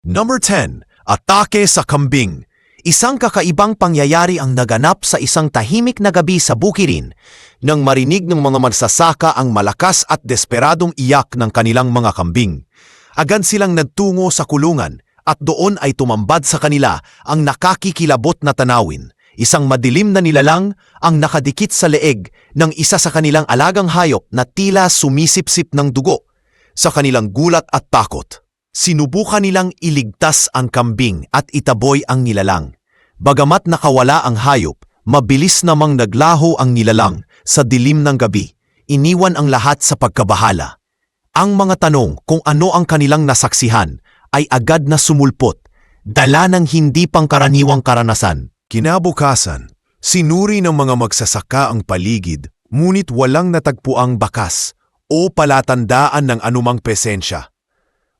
Number 10. Atake sa kambing. Isang kakaibang pangyayari ang naganap sa isang tahimik na gabi sa Bukirin nang marinig ng mga magsasaka ang malakas at desperadong iyak ng kanilang mga kambing. Agad silang nagtungo sa kulungan at doon ay tumambad sa kanila ang nakakikilabot na tanawin. Isang madilim na nilalang ang nakadikit sa leeg ng isa sa kanilang alagang hayop na tila sumisipsip ng dugo. Sa kanilang gulat at takot, sinubukan nilang iligtas ang kambing at itaboy ang nilalang. Bagamat nakawala ang hayop, mabilis namang naglaho ang nilalang sa dilim ng gabi. Iniwan ang lahat sa pagkabahala. Ang mga tanong kung ano ang kanilang nasaksihan ay agad na sumulpot, dala ng hindi pangkaraniwang karanasan. Kinabukasan, sinuri ng mga magsasaka ang paligid, ngunit walang natagpuang bakas o palatandaan ng anumang presensya.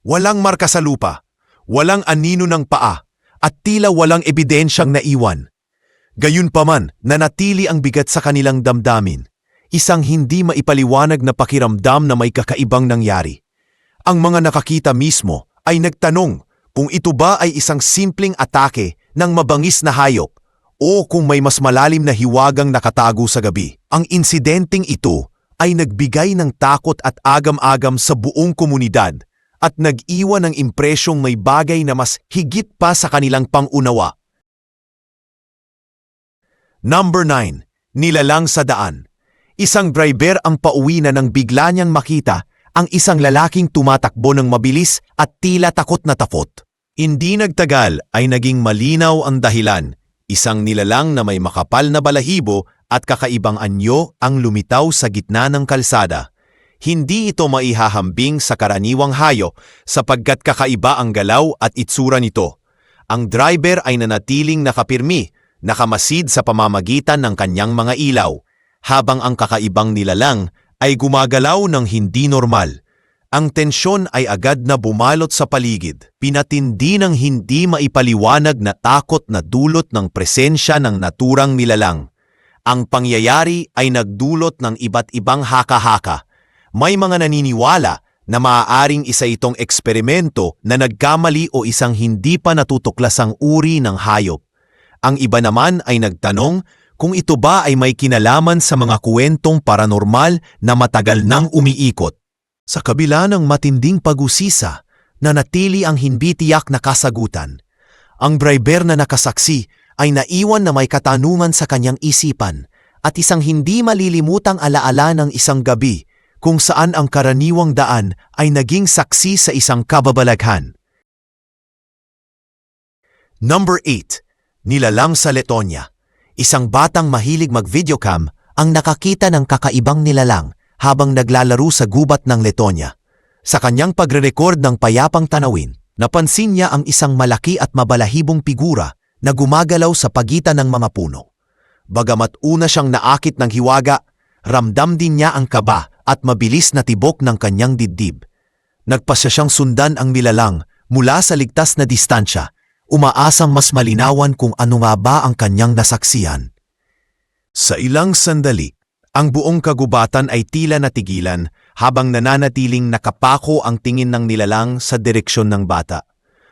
Walang marka sa lupa, walang anino ng paa, at tila walang ebidensyang naiwan. Gayunpaman, nanatili ang bigat sa kanilang damdamin, isang hindi maipaliwanag na pakiramdam na may kakaibang nangyari. Ang mga nakakita mismo ay nagtanong kung ito ba ay isang simpleng atake ng mabangis na hayop o kung may mas malalim na hiwagang nakatago sa gabi. Ang insidenteng ito ay nagbigay ng takot at agam-agam sa buong komunidad at nag-iwan ng impresyong may bagay na mas higit pa sa kanilang pangunawa. Number 9. Nilalang sa daan. Isang driver ang pauwi na nang bigla niyang makita ang isang lalaking tumatakbo ng mabilis at tila takot na takot. Hindi nagtagal ay naging malinaw ang dahilan. Isang nilalang na may makapal na balahibo at kakaibang anyo ang lumitaw sa gitna ng kalsada. Hindi ito maihahambing sa karaniwang hayo sapagkat kakaiba ang galaw at itsura nito. Ang driver ay nanatiling nakapirmi, nakamasid sa pamamagitan ng kanyang mga ilaw, habang ang kakaibang nilalang ay gumagalaw ng hindi normal. Ang tensyon ay agad na bumalot sa paligid, pinatindi ng hindi maipaliwanag na takot na dulot ng presensya ng naturang nilalang. Ang pangyayari ay nagdulot ng iba't ibang haka-haka. May mga naniniwala na maaaring isa itong eksperimento na nagkamali o isang hindi pa natutuklasang uri ng hayop. Ang iba naman ay nagtanong kung ito ba ay may kinalaman sa mga kwentong paranormal na matagal nang umiikot. Sa kabila ng matinding pag-usisa, nanatili ang hindi tiyak na kasagutan. Ang driver na nakasaksi ay naiwan na may katanungan sa kanyang isipan at isang hindi malilimutang alaala ng isang gabi kung saan ang karaniwang daan ay naging saksi sa isang kababalaghan. Number 8. Nilalang sa Letonia. Isang batang mahilig mag-videocam ang nakakita ng kakaibang nilalang habang naglalaro sa gubat ng Letonia. Sa kanyang pagre-record ng payapang tanawin, napansin niya ang isang malaki at mabalahibong figura na gumagalaw sa pagitan ng mga puno. Bagamat una siyang naakit ng hiwaga, ramdam din niya ang kaba at mabilis na tibok ng kanyang dibdib. Nagpasya siyang sundan ang nilalang mula sa ligtas na distansya, umaasang mas malinawan kung ano nga ba ang kanyang nasaksiyan. Sa ilang sandali, ang buong kagubatan ay tila natigilan habang nananatiling nakapako ang tingin ng nilalang sa direksyon ng bata.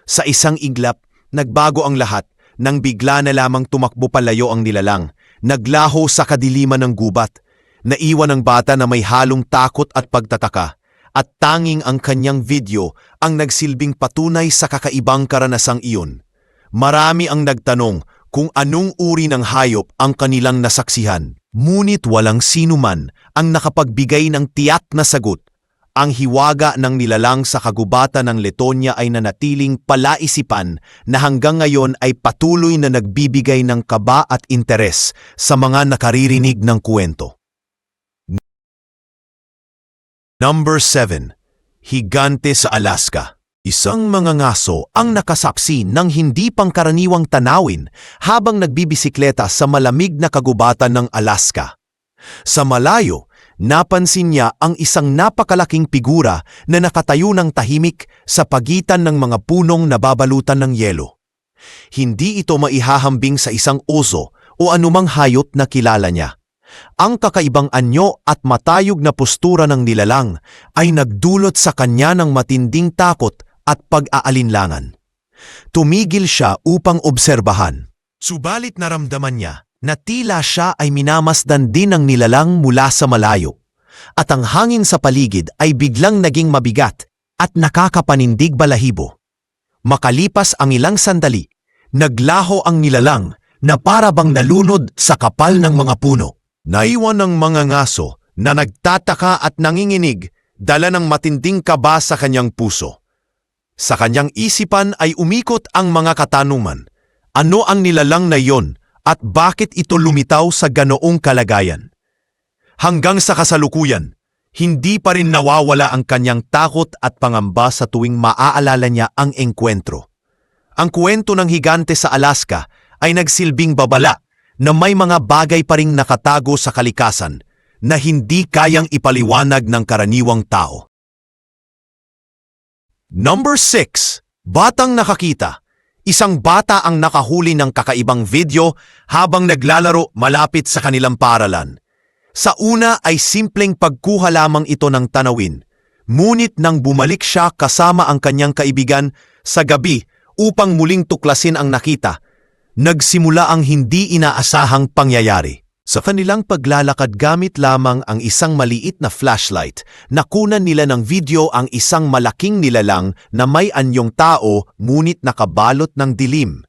Sa isang iglap, nagbago ang lahat nang bigla na lamang tumakbo palayo ang nilalang, naglaho sa kadiliman ng gubat, naiwan ang bata na may halong takot at pagtataka, at tanging ang kanyang video ang nagsilbing patunay sa kakaibang karanasang iyon. Marami ang nagtanong kung anong uri ng hayop ang kanilang nasaksihan. Ngunit walang sinuman ang nakapagbigay ng tiyak na sagot. Ang hiwaga ng nilalang sa kagubatan ng Letonia ay nanatiling palaisipan na hanggang ngayon ay patuloy na nagbibigay ng kaba at interes sa mga nakaririnig ng kwento. Number 7. Higante sa Alaska. Isang mga ngaso ang nakasaksi ng hindi pangkaraniwang tanawin habang nagbibisikleta sa malamig na kagubatan ng Alaska. Sa malayo, napansin niya ang isang napakalaking figura na nakatayo ng tahimik sa pagitan ng mga punong nababalutan ng yelo. Hindi ito maihahambing sa isang oso o anumang hayop na kilala niya. Ang kakaibang anyo at matayog na postura ng nilalang ay nagdulot sa kanya ng matinding takot at pag-aalinlangan. tumigil siya upang obserbahan. Subalit naramdaman niya na tila siya ay minamasdan din ng nilalang mula sa malayo. At ang hangin sa paligid ay biglang naging mabigat at nakakapanindig balahibo. Makalipas ang ilang sandali, naglaho ang nilalang na para bang nalunod sa kapal ng mga puno. Naiwan ng mga ngaso na nagtataka at nanginginig dala ng matinding kaba sa kanyang puso. Sa kanyang isipan ay umikot ang mga katanungan. Ano ang nilalang na iyon at bakit ito lumitaw sa ganoong kalagayan? Hanggang sa kasalukuyan, hindi pa rin nawawala ang kanyang takot at pangamba sa tuwing maaalala niya ang engkwentro. Ang kwento ng higante sa Alaska ay nagsilbing babala na may mga bagay pa ring nakatago sa kalikasan na hindi kayang ipaliwanag ng karaniwang tao. Number 6. Batang nakakita. Isang bata ang nakahuli ng kakaibang video habang naglalaro malapit sa kanilang paralan. Sa una ay simpleng pagkuha lamang ito ng tanawin. Ngunit nang bumalik siya kasama ang kanyang kaibigan sa gabi upang muling tuklasin ang nakita, nagsimula ang hindi inaasahang pangyayari. Sa kanilang paglalakad gamit lamang ang isang maliit na flashlight, nakunan nila ng video ang isang malaking nilalang na may anyong tao ngunit nakabalot ng dilim.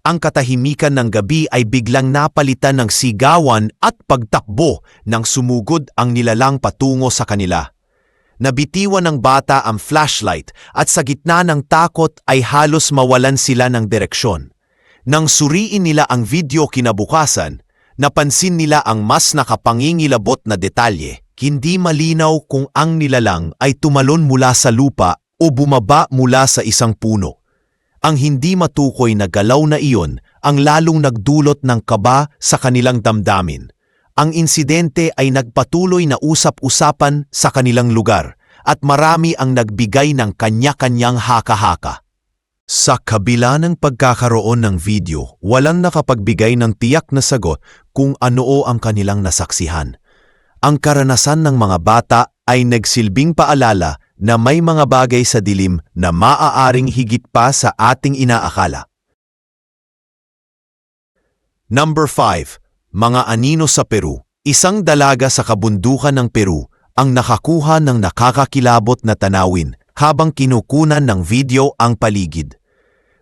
Ang katahimikan ng gabi ay biglang napalitan ng sigawan at pagtakbo nang sumugod ang nilalang patungo sa kanila. Nabitiwan ng bata ang flashlight at sa gitna ng takot ay halos mawalan sila ng direksyon. Nang suriin nila ang video kinabukasan, napansin nila ang mas nakapangingilabot na detalye. Hindi malinaw kung ang nilalang ay tumalon mula sa lupa o bumaba mula sa isang puno. Ang hindi matukoy na galaw na iyon ang lalong nagdulot ng kaba sa kanilang damdamin. Ang insidente ay nagpatuloy na usap-usapan sa kanilang lugar at marami ang nagbigay ng kanya-kanyang haka-haka. Sa kabila ng pagkakaroon ng video, walang nakapagbigay ng tiyak na sagot kung ano o ang kanilang nasaksihan. Ang karanasan ng mga bata ay nagsilbing paalala na may mga bagay sa dilim na maaaring higit pa sa ating inaakala. Number 5. Mga anino sa Peru. Isang dalaga sa kabundukan ng Peru ang nakakuha ng nakakakilabot na tanawin habang kinukunan ng video ang paligid.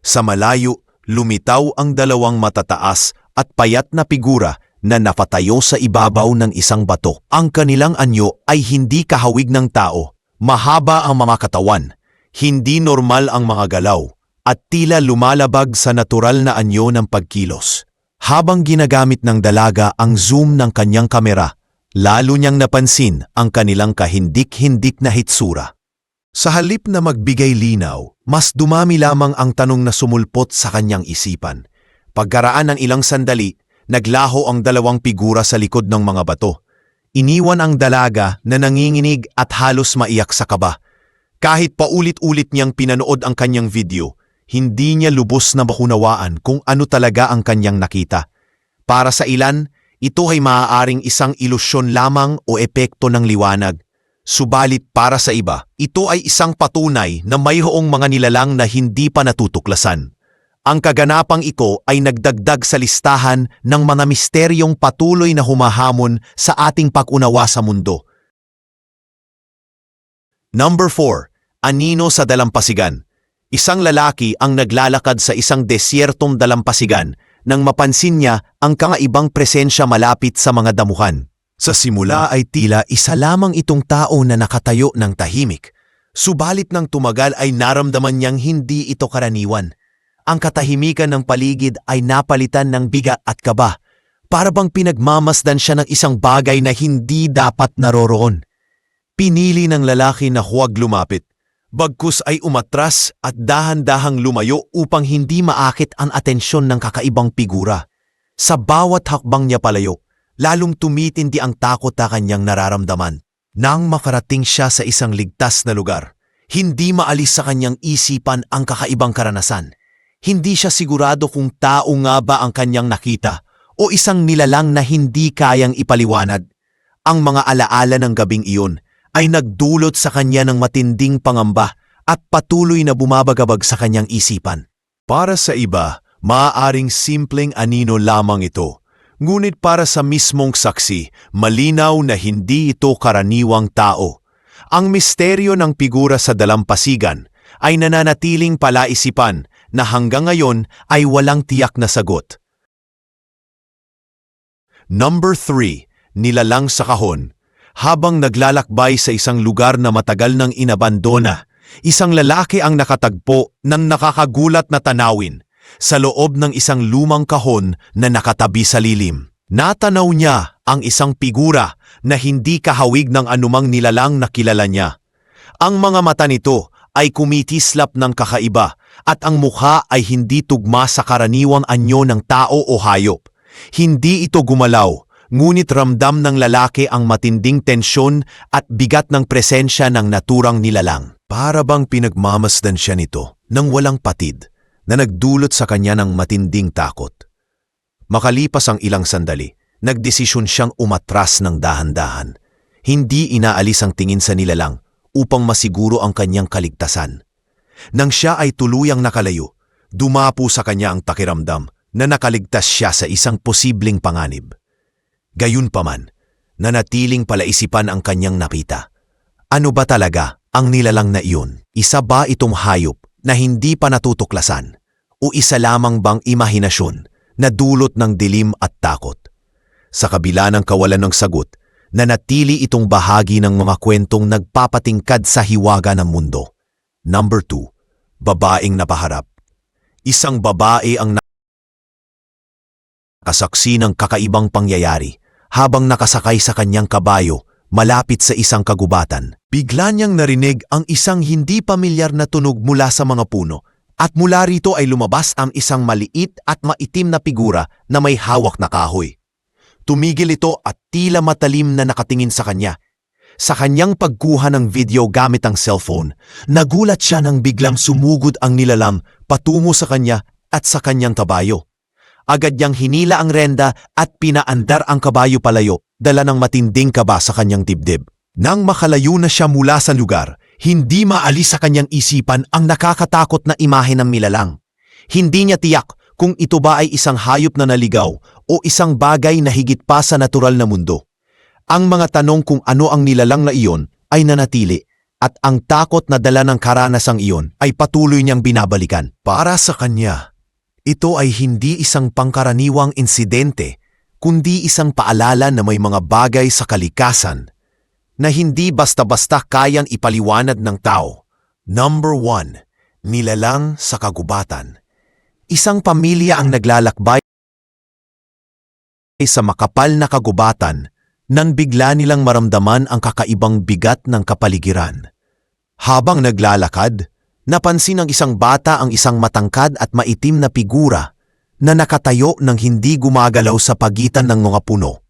Sa malayo, lumitaw ang dalawang matataas at payat na figura na napatayo sa ibabaw ng isang bato. Ang kanilang anyo ay hindi kahawig ng tao. Mahaba ang mga katawan, hindi normal ang mga galaw, at tila lumalabag sa natural na anyo ng pagkilos. Habang ginagamit ng dalaga ang zoom ng kanyang kamera, lalo niyang napansin ang kanilang kahindik-hindik na hitsura. Sa halip na magbigay linaw, mas dumami lamang ang tanong na sumulpot sa kanyang isipan. Pagkaraan ng ilang sandali, naglaho ang dalawang figura sa likod ng mga bato. Iniwan ang dalaga na nanginginig at halos maiyak sa kaba. Kahit paulit-ulit niyang pinanood ang kanyang video, hindi niya lubos na makunawaan kung ano talaga ang kanyang nakita. Para sa ilan, ito ay maaaring isang ilusyon lamang o epekto ng liwanag. Subalit para sa iba, ito ay isang patunay na mayroong mga nilalang na hindi pa natutuklasan. Ang kaganapang ito ay nagdagdag sa listahan ng mga misteryong patuloy na humahamon sa ating pag-unawa sa mundo. Number 4. Anino sa dalampasigan. Isang lalaki ang naglalakad sa isang desyertong dalampasigan nang mapansin niya ang kakaibang presensya malapit sa mga damuhan. Sa simula ay tila isa lamang itong tao na nakatayo ng tahimik. Subalit nang tumagal ay naramdaman niyang hindi ito karaniwan. Ang katahimikan ng paligid ay napalitan ng bigat at kaba. Para bang pinagmamasdan siya ng isang bagay na hindi dapat naroroon. Pinili ng lalaki na huwag lumapit. Bagkus ay umatras at dahan-dahang lumayo upang hindi maakit ang atensyon ng kakaibang figura. Sa bawat hakbang niya palayo, lalong tumitindi ang takot na kanyang nararamdaman. Nang makarating siya sa isang ligtas na lugar, hindi maalis sa kanyang isipan ang kakaibang karanasan. Hindi siya sigurado kung tao nga ba ang kanyang nakita o isang nilalang na hindi kayang ipaliwanag. Ang mga alaala ng gabing iyon ay nagdulot sa kanya ng matinding pangamba at patuloy na bumabagabag sa kanyang isipan. Para sa iba, maaaring simpleng anino lamang ito. Ngunit para sa mismong saksi, malinaw na hindi ito karaniwang tao. Ang misteryo ng figura sa dalampasigan ay nananatiling palaisipan na hanggang ngayon ay walang tiyak na sagot. Number 3. Nilalang sa kahon. Habang naglalakbay sa isang lugar na matagal nang inabandona, isang lalaki ang nakatagpo ng nakakagulat na tanawin sa loob ng isang lumang kahon na nakatabi sa lilim. Natanaw niya ang isang figura na hindi kahawig ng anumang nilalang na kilala niya. Ang mga mata nito ay kumitislap ng kakaiba at ang mukha ay hindi tugma sa karaniwang anyo ng tao o hayop. Hindi ito gumalaw, ngunit ramdam ng lalaki ang matinding tensyon at bigat ng presensya ng naturang nilalang. Para bang pinagmamasdan siya nito nang walang patid na nagdulot sa kanya ng matinding takot. Makalipas ang ilang sandali, nagdesisyon siyang umatras ng dahan-dahan. Hindi inaalis ang tingin sa nilalang upang masiguro ang kanyang kaligtasan. Nang siya ay tuluyang nakalayo, dumapo sa kanya ang takiramdam na nakaligtas siya sa isang posibleng panganib. Gayunpaman, nanatiling palaisipan ang kanyang napita. Ano ba talaga ang nilalang na iyon? Isa ba itong hayop na hindi pa natutuklasan? O isa lamang bang imahinasyon na dulot ng dilim at takot? Sa kabila ng kawalan ng sagot, nanatili itong bahagi ng mga kwentong nagpapatingkad sa hiwaga ng mundo. Number 2. Babaeng napaharap. Isang babae ang kasaksi ng kakaibang pangyayari habang nakasakay sa kanyang kabayo malapit sa isang kagubatan. Bigla niyang narinig ang isang hindi pamilyar na tunog mula sa mga puno at mula rito ay lumabas ang isang maliit at maitim na figura na may hawak na kahoy. Tumigil ito at tila matalim na nakatingin sa kanya. Sa kanyang pagkuha ng video gamit ang cellphone, nagulat siya nang biglang sumugod ang nilalang patungo sa kanya at sa kanyang kabayo. Agad niyang hinila ang renda at pinaandar ang kabayo palayo, dala ng matinding kaba sa kanyang dibdib. Nang makalayo na siya mula sa lugar, hindi maalis sa kanyang isipan ang nakakatakot na imahe ng nilalang. Hindi niya tiyak kung ito ba ay isang hayop na naligaw o isang bagay na higit pa sa natural na mundo. Ang mga tanong kung ano ang nilalang na iyon ay nanatili at ang takot na dala ng karanasang iyon ay patuloy niyang binabalikan. Para sa kanya, ito ay hindi isang pangkaraniwang insidente, kundi isang paalala na may mga bagay sa kalikasan na hindi basta-basta kayang ipaliwanag ng tao. Number 1. Nilalang sa kagubatan. Isang pamilya ang naglalakbay sa makapal na kagubatan nang bigla nilang maramdaman ang kakaibang bigat ng kapaligiran. Habang naglalakad, napansin ng isang bata ang isang matangkad at maitim na figura na nakatayo ng hindi gumagalaw sa pagitan ng mga puno.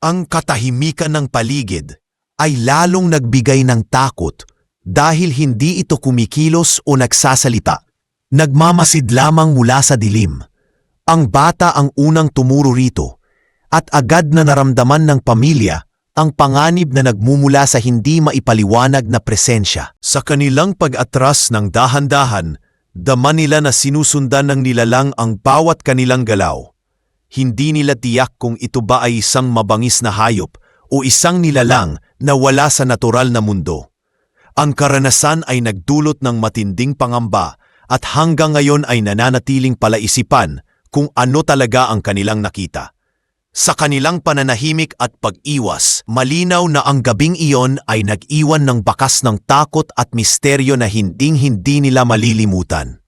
Ang katahimikan ng paligid ay lalong nagbigay ng takot dahil hindi ito kumikilos o nagsasalita. Nagmamasid lamang mula sa dilim. Ang bata ang unang tumuro rito at agad na naramdaman ng pamilya ang panganib na nagmumula sa hindi maipaliwanag na presensya. Sa kanilang pag-atras ng dahan-dahan, dama nila na sinusundan ng nilalang ang bawat kanilang galaw. Hindi nila tiyak kung ito ba ay isang mabangis na hayop o isang nilalang na wala sa natural na mundo. Ang karanasan ay nagdulot ng matinding pangamba at hanggang ngayon ay nananatiling palaisipan kung ano talaga ang kanilang nakita. Sa kanilang pananahimik at pag-iwas, malinaw na ang gabing iyon ay nag-iwan ng bakas ng takot at misteryo na hinding-hindi nila malilimutan.